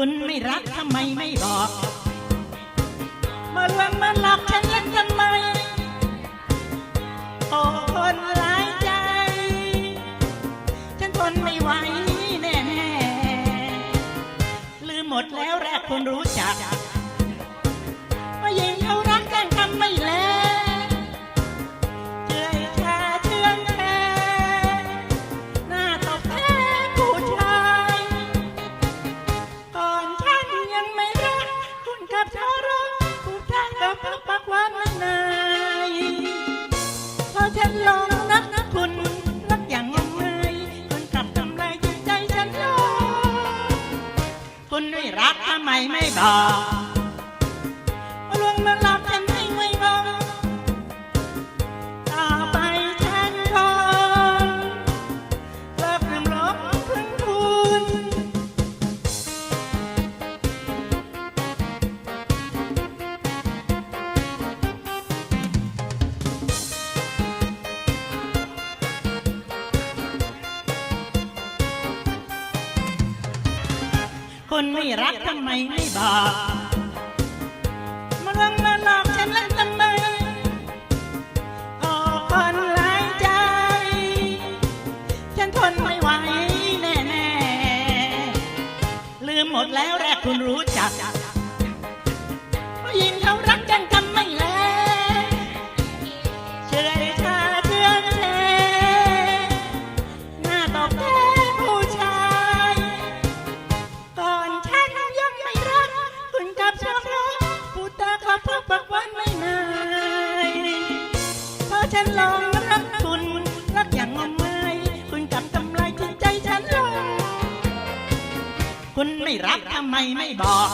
คุณไม่รักทำไมไม่บอก มาลวงมาหลอกฉันเล่นทำไมโอ้คนร้ายใจ ฉันทนไม่ไหวแน่แน่ๆลืมหมดแล้วแรกคุณรู้จัก รักท คนไม่รักทำไมไม่บอกมาลวงมาหลอกฉันแล้วทำไมโอ้คนหลายใจ ฉันทนไม่ไหวแน่ๆ ลืมหมดแล้วแรกคุณรู้จักผู้หญิงเขารักกันทำไม่แลเคุณไม่รักทำไมไม่บอก